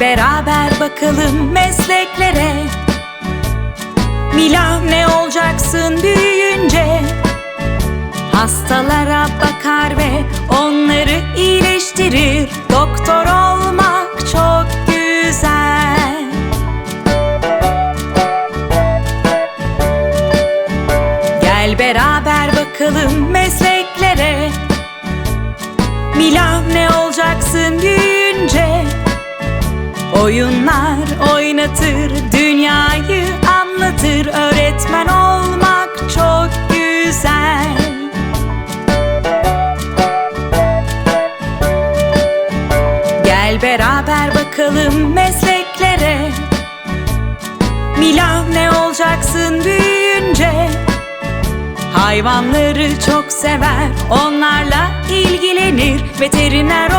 Beraber bakalım mesleklere. Mila ne olacaksın büyüyünce? Hastalara bakar ve onları iyileştirir. Doktor olmak çok güzel. Gel beraber bakalım mesleklere. Mila ne olacaksın büyüyünce Oyunlar oynatır, dünyayı anlatır. Öğretmen olmak çok güzel. Gel beraber bakalım mesleklere. Mila ne olacaksın büyüyünce? Hayvanları çok sever, onlarla ilgilenir. Veteriner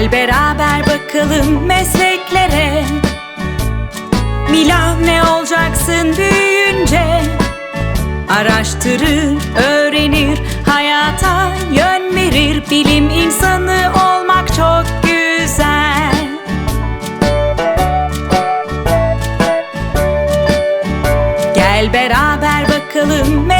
Gel beraber bakalım mesleklere. Mila ne olacaksın büyüyünce? Araştırır, öğrenir, hayata yön verir. Bilim insanı olmak çok güzel. Gel beraber bakalım mesleklere